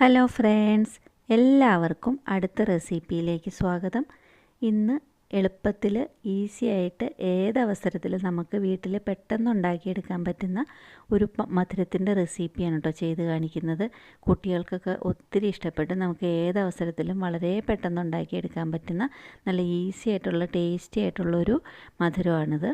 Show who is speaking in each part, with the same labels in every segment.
Speaker 1: Hello friends എല്ലാവർക്കും അടുത്ത റെസിപ്പിയിലേക്ക് സ്വാഗതം. ഇന്ന് എളുപ്പത്തിൽ ഈസി ആയിട്ട് ഏത് നമുക്ക് വീട്ടിൽ പെട്ടെന്ന് ഉണ്ടാക്കിയെടുക്കാൻ പറ്റുന്ന ഒരു മധുരത്തിന്റെ റെസിപ്പിയാണ് കേട്ടോ ചെയ്ത് കാണിക്കുന്നത്. കുട്ടികൾക്കൊക്കെ ഒത്തിരി ഇഷ്ടപ്പെട്ട് നമുക്ക് ഏത് അവസരത്തിലും വളരെ പെട്ടെന്ന് ഉണ്ടാക്കിയെടുക്കാൻ പറ്റുന്ന നല്ല ഈസി ആയിട്ടുള്ള ടേസ്റ്റി ആയിട്ടുള്ളൊരു മധുരമാണിത്.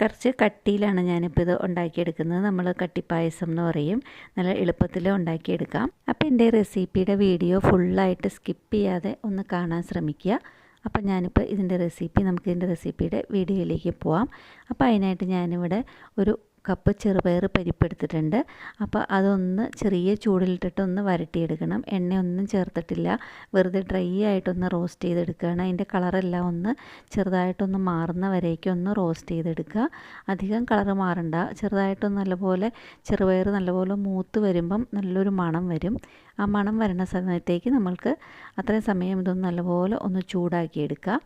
Speaker 1: കുറച്ച് കട്ടിയിലാണ് ഞാനിപ്പോൾ ഇത് ഉണ്ടാക്കിയെടുക്കുന്നത്. നമ്മൾ കട്ടിപ്പായസം എന്ന് പറയും. നല്ല എളുപ്പത്തിൽ ഉണ്ടാക്കിയെടുക്കാം. അപ്പോൾ എന്റെ റെസിപ്പിയുടെ വീഡിയോ ഫുള്ളായിട്ട് സ്കിപ്പ് ചെയ്യാതെ ഒന്ന് കാണാൻ ശ്രമിക്കുക. അപ്പോൾ ഞാനിപ്പോൾ ഇതിന്റെ റെസിപ്പി നമുക്ക് ഇതിന്റെ റെസിപ്പിയുടെ വീഡിയോയിലേക്ക് പോവാം. അപ്പോൾ അതിനായിട്ട് ഞാനിവിടെ ഒരു കപ്പ് ചെറുപയർ പരിപ്പെടുത്തിട്ടുണ്ട് അപ്പോൾ അതൊന്ന് ചെറിയ ചൂടിലിട്ടിട്ട് ഒന്ന് വരട്ടിയെടുക്കണം. എണ്ണയൊന്നും ചേർത്തിട്ടില്ല. വെറുതെ ഡ്രൈ ആയിട്ടൊന്ന് റോസ്റ്റ് ചെയ്തെടുക്കുകയാണ്. അതിന്റെ കളറെല്ലാം ഒന്ന് ചെറുതായിട്ടൊന്ന് മാറുന്ന വരേക്കും ഒന്ന് റോസ്റ്റ് ചെയ്തെടുക്കുക. അധികം കളർ മാറണ്ട. ചെറുതായിട്ടൊന്ന് നല്ലപോലെ ചെറുപയർ നല്ലപോലെ മൂത്ത് വരുമ്പം നല്ലൊരു മണം വരും. ആ മണം വരുന്ന സമയത്തേക്ക് നമ്മൾക്ക് അത്രയും സമയം ഇതൊന്ന് നല്ലപോലെ ഒന്ന് ചൂടാക്കി എടുക്കുക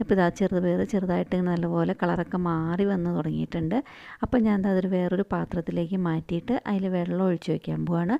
Speaker 1: ഇപ്പോൾ ഇതാ ചെറുപയർ ചെറുതായിട്ട് നല്ലപോലെ കളറൊക്കെ മാറി വന്ന് തുടങ്ങിയിട്ടുണ്ട്. അപ്പോൾ ഞാൻ അതൊരു വേറൊരു പാത്രത്തിലേക്ക് മാറ്റിയിട്ട് അതിൽ വെള്ളം ഒഴിച്ച് വയ്ക്കാൻ പോവാണ്.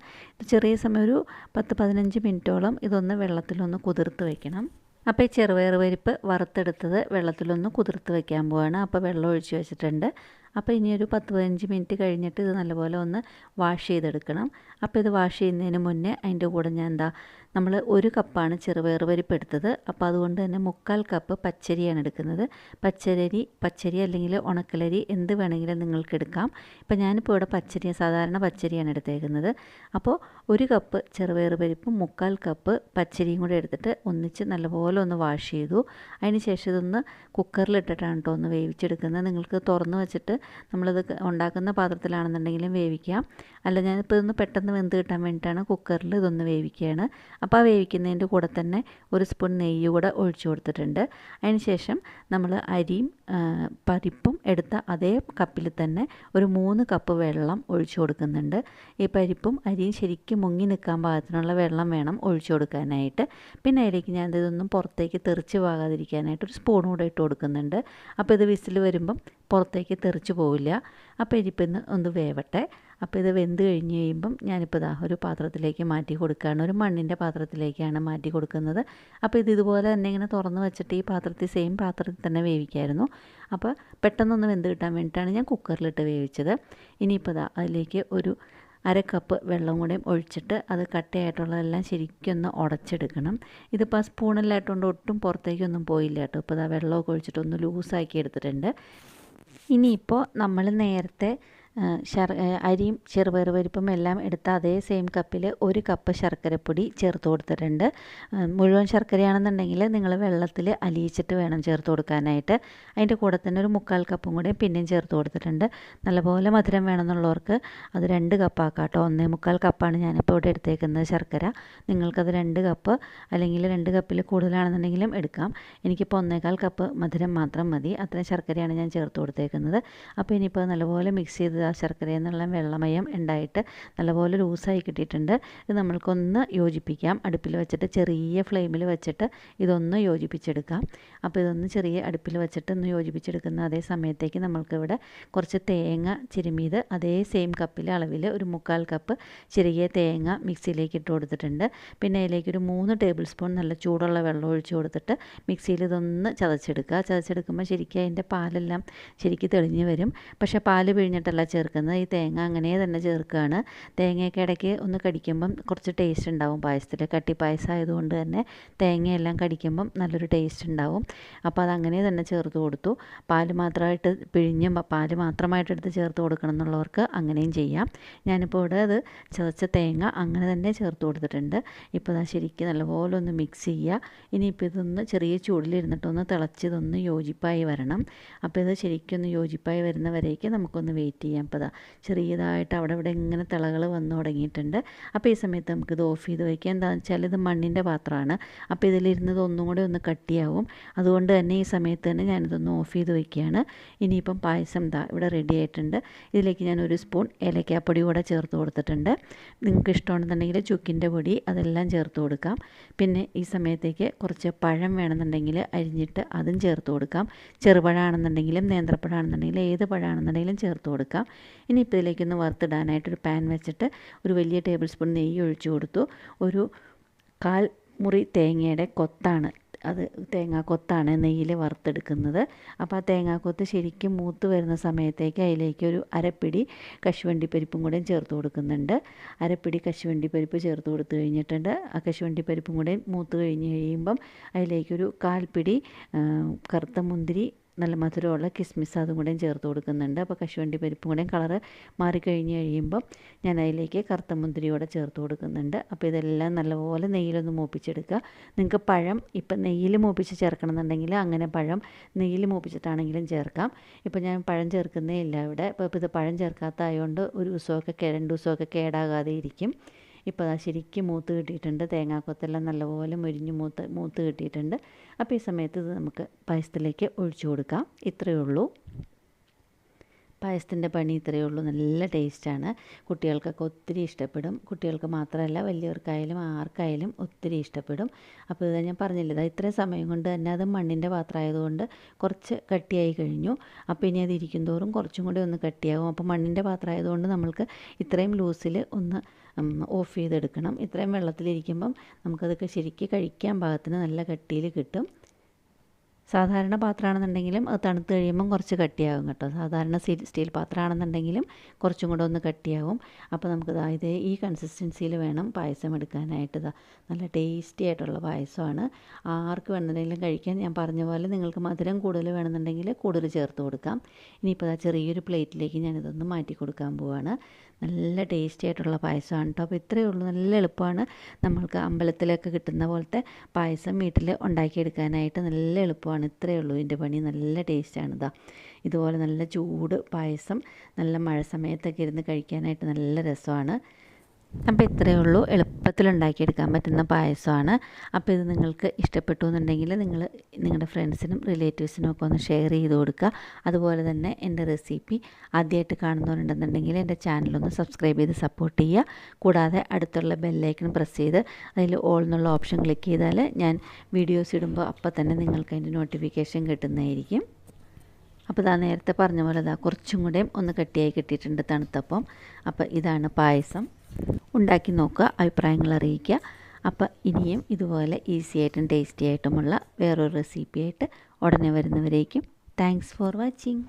Speaker 1: ചെറിയ സമയം ഒരു പത്ത് പതിനഞ്ച് മിനിറ്റോളം ഇതൊന്ന് വെള്ളത്തിലൊന്ന് കുതിർത്ത് വയ്ക്കണം. അപ്പോൾ ഈ ചെറുപയർ പരിപ്പ് വറുത്തെടുത്തത് വെള്ളത്തിലൊന്ന് കുതിർത്ത് വയ്ക്കാൻ പോവാണ്. അപ്പോൾ വെള്ളം ഒഴിച്ച് വെച്ചിട്ടുണ്ട്. അപ്പോൾ ഇനി ഒരു പത്ത് പതിനഞ്ച് മിനിറ്റ് കഴിഞ്ഞിട്ട് ഇത് നല്ലപോലെ ഒന്ന് വാഷ് ചെയ്തെടുക്കണം. അപ്പോൾ ഇത് വാഷ് ചെയ്യുന്നതിന് മുന്നേ അതിന്റെ കൂടെ ഞാൻ എന്താ നമ്മൾ ഒരു കപ്പാണ് ചെറുപയർ പരിപ്പ് എടുത്തത് അപ്പോൾ അതുകൊണ്ട് തന്നെ മുക്കാൽ കപ്പ് പച്ചരിയാണ് എടുക്കുന്നത്. പച്ചരി പച്ചരി അല്ലെങ്കിൽ ഉണക്കലരി എന്ത് വേണമെങ്കിലും നിങ്ങൾക്ക് എടുക്കാം. ഇപ്പോൾ ഞാനിപ്പോൾ ഇവിടെ പച്ചരി സാധാരണ പച്ചരിയാണ് എടുത്തേക്കുന്നത്. അപ്പോൾ ഒരു കപ്പ് ചെറുപയർ പരിപ്പും മുക്കാൽ കപ്പ് പച്ചരിയും കൂടെ എടുത്തിട്ട് ഒന്നിച്ച് നല്ലപോലെ ഒന്ന് വാഷ് ചെയ്തു. അതിന് ശേഷം ഇതൊന്ന് കുക്കറിലിട്ടിട്ടാണ് കേട്ടോ ഒന്ന് വേവിച്ചെടുക്കുന്നത്. നിങ്ങൾക്ക് തുറന്ന് വെച്ചിട്ട് നമ്മളിത് ഉണ്ടാക്കുന്ന പാത്രത്തിലാണെന്നുണ്ടെങ്കിലും വേവിക്കാം. അല്ല ഞാനിപ്പോൾ ഇതൊന്ന് പെട്ടെന്ന് വെന്ത് കിട്ടാൻ വേണ്ടിയിട്ടാണ് കുക്കറിൽ ഇതൊന്ന് വേവിക്കുകയാണ്. അപ്പോൾ ആ വേവിക്കുന്നതിന്റെ കൂടെ തന്നെ ഒരു സ്പൂൺ നെയ്യ് കൂടെ ഒഴിച്ചു കൊടുത്തിട്ടുണ്ട്. അതിന് ശേഷം നമ്മൾ അരിയും പരിപ്പും എടുത്ത അതേ കപ്പിൽ തന്നെ ഒരു മൂന്ന് കപ്പ് വെള്ളം ഒഴിച്ചു കൊടുക്കുന്നുണ്ട്. ഈ പരിപ്പും അരിയും ശരിക്കും മുങ്ങി നിൽക്കാൻ പാകത്തിനുള്ള വെള്ളം വേണം ഒഴിച്ചു കൊടുക്കാനായിട്ട്. പിന്നെ അതിലേക്ക് ഞാൻ ഇതൊന്നും പുറത്തേക്ക് തെറിച്ച് പാകാതിരിക്കാനായിട്ട് ഒരു സ്പൂൺ കൂടെ ഇട്ട് കൊടുക്കുന്നുണ്ട്. അപ്പോൾ ഇത് വിസിൽ വരുമ്പം പുറത്തേക്ക് തെറിച്ച് പോവില്ല. അപ്പോൾ ഇരിപ്പിന്ന് ഒന്ന് വേവട്ടെ. അപ്പോൾ ഇത് വെന്ത് കഴിഞ്ഞ് കഴിയുമ്പം ഞാനിപ്പോൾ ഇതാ ഒരു പാത്രത്തിലേക്ക് മാറ്റി കൊടുക്കുകയാണ് ഒരു മണ്ണിന്റെ പാത്രത്തിലേക്കാണ് മാറ്റി കൊടുക്കുന്നത്. അപ്പോൾ ഇത് ഇതുപോലെ തന്നെ ഇങ്ങനെ തുറന്ന് വെച്ചിട്ട് ഈ പാത്രത്തിൽ സെയിം പാത്രത്തിൽ തന്നെ വേവിക്കായിരുന്നു. അപ്പോൾ പെട്ടെന്നൊന്ന് വെന്ത് കിട്ടാൻ വേണ്ടിയിട്ടാണ് ഞാൻ കുക്കറിലിട്ട് വേവിച്ചത്. ഇനിയിപ്പോൾ ഇതാ അതിലേക്ക് ഒരു അര കപ്പ് വെള്ളം കൂടെ ഒഴിച്ചിട്ട് അത് കട്ടയായിട്ടുള്ളതെല്ലാം ശരിക്കൊന്ന് ഉടച്ചെടുക്കണം. ഇതിപ്പോൾ ആ സ്പൂണിലായിട്ടുകൊണ്ട് ഒട്ടും പുറത്തേക്കൊന്നും പോയില്ല കേട്ടോ. ഇപ്പോൾ ഇതാ വെള്ളമൊക്കെ ഒഴിച്ചിട്ടൊന്ന് ലൂസാക്കി എടുത്തിട്ടുണ്ട്. ഇനിയിപ്പോൾ നമ്മൾ നേരത്തെ ശർ അരിയും ചെറുപയർ പരിപ്പും എല്ലാം എടുത്ത അതേ സെയിം കപ്പിൽ ഒരു കപ്പ് ശർക്കരപ്പൊടി ചേർത്ത് കൊടുത്തിട്ടുണ്ട്. മുഴുവൻ ശർക്കരയാണെന്നുണ്ടെങ്കിൽ നിങ്ങൾ വെള്ളത്തിൽ അലിയിച്ചിട്ട് വേണം ചേർത്ത് കൊടുക്കാനായിട്ട്. അതിന്റെ കൂടെ തന്നെ ഒരു മുക്കാൽ കപ്പും കൂടെ പിന്നെയും ചേർത്ത് കൊടുത്തിട്ടുണ്ട്. നല്ലപോലെ മധുരം വേണമെന്നുള്ളവർക്ക് അത് രണ്ട് കപ്പാക്കാം കേട്ടോ ഒന്നേ മുക്കാൽ കപ്പാണ് ഞാനിപ്പോൾ ഇവിടെ എടുത്തേക്കുന്നത് ശർക്കര. നിങ്ങൾക്കത് രണ്ട് കപ്പ് അല്ലെങ്കിൽ രണ്ട് കപ്പിൽ കൂടുതലാണെന്നുണ്ടെങ്കിലും എടുക്കാം. എനിക്കിപ്പോൾ ഒന്നേകാൽ കപ്പ് മധുരം മാത്രം മതി. അത്രയും ശർക്കരയാണ് ഞാൻ ചേർത്ത് കൊടുത്തേക്കുന്നത്. അപ്പോൾ ഇനിയിപ്പോൾ നല്ലപോലെ മിക്സ് ചെയ്ത് ശർക്കരയിൽ നിന്നുള്ള വെള്ളമയം ഉണ്ടായിട്ട് നല്ലപോലെ ലൂസായി കിട്ടിയിട്ടുണ്ട്. ഇത് നമ്മൾക്കൊന്ന് യോജിപ്പിക്കാം. അടുപ്പിൽ വെച്ചിട്ട് ചെറിയ ഫ്ലെയിമിൽ വെച്ചിട്ട് ഇതൊന്ന് യോജിപ്പിച്ചെടുക്കാം. അപ്പോൾ ഇതൊന്ന് ചെറിയ അടുപ്പിൽ വെച്ചിട്ട് ഒന്ന് യോജിപ്പിച്ചെടുക്കുന്ന അതേ സമയത്തേക്ക് നമ്മൾക്കിവിടെ കുറച്ച് തേങ്ങ ചിരുമിയത് അതേ സെയിം കപ്പിലെ അളവിൽ ഒരു മുക്കാൽ കപ്പ് ചെറിയ തേങ്ങ മിക്സിയിലേക്ക് ഇട്ട് കൊടുത്തിട്ടുണ്ട്. പിന്നെ അതിലേക്ക് ഒരു മൂന്ന് ടേബിൾ സ്പൂൺ നല്ല ചൂടുള്ള വെള്ളം ഒഴിച്ച് കൊടുത്തിട്ട് മിക്സിയിൽ ഇതൊന്ന് ചതച്ചെടുക്കുക. ചതച്ചെടുക്കുമ്പോൾ ശരിക്കും അതിന്റെ പാലെല്ലാം ശരിക്കും തെളിഞ്ഞ് വരും. പക്ഷേ പാൽ പിഴിഞ്ഞിട്ടല്ല ചേർക്കുന്നത്. ഈ തേങ്ങ അങ്ങനെ തന്നെ ചേർക്കുകയാണ് തേങ്ങയൊക്കെ ഇടയ്ക്ക് ഒന്ന് കടിക്കുമ്പം കുറച്ച് ടേസ്റ്റ് ഉണ്ടാവും പായസത്തിൽ കട്ടി പായസം ആയതുകൊണ്ട് തന്നെ തേങ്ങയെല്ലാം കടിക്കുമ്പം നല്ലൊരു ടേസ്റ്റ് ഉണ്ടാവും. അപ്പോൾ അതങ്ങനെ തന്നെ ചേർത്ത് കൊടുത്തു. പാൽ മാത്രമായിട്ട് പിഴിഞ്ഞ് പാൽ മാത്രമായിട്ട് എടുത്ത് ചേർത്ത് കൊടുക്കണം എന്നുള്ളവർക്ക് അങ്ങനെയും ചെയ്യാം. ഞാനിപ്പോൾ ഇവിടെ അത് ചതച്ച തേങ്ങ അങ്ങനെ തന്നെ ചേർത്ത് കൊടുത്തിട്ടുണ്ട്. ഇപ്പോൾ അത് ശരിക്കും നല്ലപോലെ ഒന്ന് മിക്സ് ചെയ്യുക ഇനിയിപ്പോൾ ഇതൊന്ന് ചെറിയ ചൂടിലിരുന്നിട്ടൊന്ന് തിളച്ചിതൊന്ന് യോജിപ്പായി വരണം. അപ്പോൾ ഇത് ശരിക്കും ഒന്ന് യോജിപ്പായി വരുന്നവരേക്ക് നമുക്കൊന്ന് വെയിറ്റ് ചെയ്യാം. ഇതാ ചെറിയതായിട്ട് അവിടെ ഇവിടെ ഇങ്ങനെ തിളകൾ വന്നു തുടങ്ങിയിട്ടുണ്ട്. അപ്പോൾ ഈ സമയത്ത് നമുക്കിത് ഓഫ് ചെയ്ത് വയ്ക്കാം. എന്താണെന്ന് വെച്ചാൽ ഇത് മണ്ണിന്റെ പാത്രമാണ്. അപ്പോൾ ഇതിലിരുന്നത് ഒന്നും കൂടെ ഒന്ന് കട്ടിയാവും. അതുകൊണ്ട് തന്നെ ഈ സമയത്ത് തന്നെ ഞാനിതൊന്ന് ഓഫ് ചെയ്ത് വയ്ക്കുകയാണ്. ഇനിയിപ്പം പായസം ദാ ഇവിടെ റെഡി ആയിട്ടുണ്ട്. ഇതിലേക്ക് ഞാൻ ഒരു സ്പൂൺ ഏലക്കാപ്പൊടി കൂടെ ചേർത്ത് കൊടുത്തിട്ടുണ്ട്. നിങ്ങൾക്ക് ഇഷ്ടമാണെന്നുണ്ടെങ്കിൽ ചുക്കിന്റെ പൊടി അതെല്ലാം ചേർത്ത് കൊടുക്കാം. പിന്നെ ഈ സമയത്തേക്ക് കുറച്ച് പഴം വേണമെന്നുണ്ടെങ്കിൽ അരിഞ്ഞിട്ട് അതും ചേർത്ത് കൊടുക്കാം. ചെറുപഴമാണെന്നുണ്ടെങ്കിലും നേന്ത്രപ്പഴമാണെന്നുണ്ടെങ്കിലും ഏത് പഴമാണെന്നുണ്ടെങ്കിലും ചേർത്ത് കൊടുക്കാം. ഇനിയിപ്പോൾ ഇതിലേക്കൊന്ന് വറുത്തിടാനായിട്ടൊരു പാൻ വെച്ചിട്ട് ഒരു വലിയ ടേബിൾ സ്പൂൺ നെയ്യ് ഒഴിച്ചു കൊടുത്തു. ഒരു കാൽ മുറി തേങ്ങയുടെ കൊത്താണ്. അത് തേങ്ങാക്കൊത്താണ് നെയ്യിൽ വറുത്തെടുക്കുന്നത്. അപ്പോൾ ആ തേങ്ങാക്കൊത്ത് ശരിക്കും മൂത്ത് വരുന്ന സമയത്തേക്ക് അതിലേക്ക് ഒരു അരപ്പിടി കശുവണ്ടി പരിപ്പും കൂടെയും ചേർത്ത് കൊടുക്കുന്നുണ്ട്. അരപ്പിടി കശുവണ്ടി പരിപ്പ് ചേർത്ത് കൊടുത്തു കഴിഞ്ഞിട്ടുണ്ട്. ആ കശുവണ്ടി പരിപ്പും കൂടെ മൂത്ത് കഴിഞ്ഞ് കഴിയുമ്പം അതിലേക്കൊരു കാൽപ്പിടി കറുത്ത മുന്തിരി നല്ല മധുരമുള്ള കിസ്മിസ് അതും കൂടെയും ചേർത്ത് കൊടുക്കുന്നുണ്ട്. അപ്പോൾ കശുവണ്ടി പരിപ്പും കൂടെയും കളറ് മാറിക്കഴിഞ്ഞ് കഴിയുമ്പം ഞാൻ അതിലേക്ക് കറുത്ത മുന്തിരിയോടെ ചേർത്ത് കൊടുക്കുന്നുണ്ട്. അപ്പോൾ ഇതെല്ലാം നല്ലപോലെ നെയ്യിലൊന്ന് മൂപ്പിച്ചെടുക്കുക. നിങ്ങൾക്ക് പഴം ഇപ്പം നെയ്യിൽ മൂപ്പിച്ച് ചേർക്കണമെന്നുണ്ടെങ്കിൽ അങ്ങനെ പഴം നെയ്യിൽ മൂപ്പിച്ചിട്ടാണെങ്കിലും ചേർക്കാം. ഇപ്പം ഞാൻ പഴം ചേർക്കുന്നേ ഇല്ല ഇവിടെ. ഇപ്പോൾ ഇത് പഴം ചേർക്കാത്തതായതുകൊണ്ട് ഒരു ദിവസമൊക്കെ രണ്ട് ദിവസമൊക്കെ കേടാകാതെ ഇരിക്കും. ഇപ്പോൾ അത് ശരിക്കും മൂത്ത് കിട്ടിയിട്ടുണ്ട്. തേങ്ങാക്കൊത്തെല്ലാം നല്ലപോലെ മുരിഞ്ഞ് മൂത്ത് മൂത്ത് കിട്ടിയിട്ടുണ്ട്. അപ്പോൾ ഈ സമയത്ത് ഇത് നമുക്ക് പായസത്തിലേക്ക് ഒഴിച്ചു കൊടുക്കാം. ഇത്രയേ ഉള്ളൂ. പായസത്തിന്റെ പണി ഇത്രയേ ഉള്ളൂ. നല്ല ടേസ്റ്റാണ്. കുട്ടികൾക്കൊക്കെ ഒത്തിരി ഇഷ്ടപ്പെടും. കുട്ടികൾക്ക് മാത്രമല്ല വലിയവർക്കായാലും ആർക്കായാലും ഒത്തിരി ഇഷ്ടപ്പെടും. അപ്പോൾ ഇത് ഞാൻ പറഞ്ഞില്ല ഇതാ ഇത്രയും സമയം കൊണ്ട് തന്നെ അത് മണ്ണിന്റെ പാത്രമായതുകൊണ്ട് കുറച്ച് കട്ടിയായി കഴിഞ്ഞു. അപ്പോൾ ഇനി അത് ഇരിക്കും തോറും കുറച്ചും കൂടി ഒന്ന് കട്ടിയാകും. അപ്പോൾ മണ്ണിന്റെ പാത്രമായതുകൊണ്ട് നമ്മൾക്ക് ഇത്രയും ലൂസിൽ ഒന്ന് ഓഫ് ചെയ്തെടുക്കണം. ഇത്രയും വെള്ളത്തിലിരിക്കുമ്പം നമുക്കതൊക്കെ ശരിക്ക് കഴിക്കാൻ പാകത്തിന് നല്ല കട്ടിയിൽ കിട്ടും. സാധാരണ പാത്രമാണെന്നുണ്ടെങ്കിലും അത് തണുത്ത് കഴിയുമ്പം കുറച്ച് കട്ടിയാകും കേട്ടോ. സാധാരണ സ്റ്റീൽ പാത്രമാണെന്നുണ്ടെങ്കിലും കുറച്ചും കൂടെ ഒന്ന് കട്ടിയാകും. അപ്പോൾ നമുക്ക് ഇതേ ഈ കൺസിസ്റ്റൻസിയിൽ വേണം പായസം എടുക്കാനായിട്ട്. നല്ല ടേസ്റ്റി ആയിട്ടുള്ള പായസമാണ്. ആർക്ക് വേണമെന്നുണ്ടെങ്കിലും കഴിക്കാൻ ഞാൻ പറഞ്ഞ പോലെ നിങ്ങൾക്ക് മധുരം കൂടുതൽ വേണമെന്നുണ്ടെങ്കിൽ കൂടുതൽ ചേർത്ത് കൊടുക്കാം. ഇനിയിപ്പോൾ ചെറിയൊരു പ്ലേറ്റിലേക്ക് ഞാനിതൊന്ന് മാറ്റി കൊടുക്കാൻ പോവാണ്. നല്ല ടേസ്റ്റി ആയിട്ടുള്ള പായസമാണ് കേട്ടോ. അപ്പോൾ ഇത്രയേ ഉള്ളൂ. നല്ല എളുപ്പമാണ് നമ്മൾക്ക് അമ്പലത്തിലൊക്കെ കിട്ടുന്ന പോലത്തെ പായസം വീട്ടിൽ ഉണ്ടാക്കിയെടുക്കാനായിട്ട് നല്ല എളുപ്പമാണ്. ഇത്രയേ ഉള്ളൂ. ഇതിന്റെ പണി നല്ല ടേസ്റ്റാണ് ഇതാ ഇതുപോലെ നല്ല ചൂട് പായസം നല്ല മഴ സമയത്തൊക്കെ ഇരുന്ന് കഴിക്കാനായിട്ട് നല്ല രസമാണ്. അപ്പോൾ ഇത്രയേ ഉള്ളൂ. എളുപ്പത്തിൽ ഉണ്ടാക്കിയെടുക്കാൻ പറ്റുന്ന പായസമാണ്. അപ്പോൾ ഇത് നിങ്ങൾക്ക് ഇഷ്ടപ്പെട്ടു എന്നുണ്ടെങ്കിൽ നിങ്ങൾ നിങ്ങളുടെ ഫ്രണ്ട്സിനും റിലേറ്റീവ്സിനും ഒക്കെ ഒന്ന് ഷെയർ ചെയ്ത് കൊടുക്കുക. അതുപോലെ തന്നെ എന്റെ റെസിപ്പി ആദ്യമായിട്ട് കാണുന്നവരുണ്ടെന്നുണ്ടെങ്കിൽ എന്റെ ചാനലൊന്ന് സബ്സ്ക്രൈബ് ചെയ്ത് സപ്പോർട്ട് ചെയ്യുക. കൂടാതെ അടുത്തുള്ള ബെല്ലൈക്കൺ പ്രസ് ചെയ്ത് അതിൽ ഓൾ എന്നുള്ള ഓപ്ഷൻ ക്ലിക്ക് ചെയ്താൽ ഞാൻ വീഡിയോസ് ഇടുമ്പോൾ അപ്പോൾ തന്നെ നിങ്ങൾക്ക് അതിന്റെ നോട്ടിഫിക്കേഷൻ കിട്ടുന്നതായിരിക്കും. അപ്പോൾ ഇതാ നേരത്തെ പറഞ്ഞ പോലെ ഇതാ കുറച്ചും കൂടെയും ഒന്ന് കട്ടിയായി കിട്ടിയിട്ടുണ്ട് തണുത്തപ്പം. അപ്പോൾ ഇതാണ് പായസം. ഉണ്ടാക്കി നോക്കുക അഭിപ്രായങ്ങൾ അറിയിക്കുക. അപ്പോൾ ഇനിയും ഇതുപോലെ ഈസി ആയിട്ടും ടേസ്റ്റി ആയിട്ടുമുള്ള വേറൊരു റെസിപ്പി ആയിട്ട് ഉടനെ വരുന്നവരേക്കും. Thanks for watching.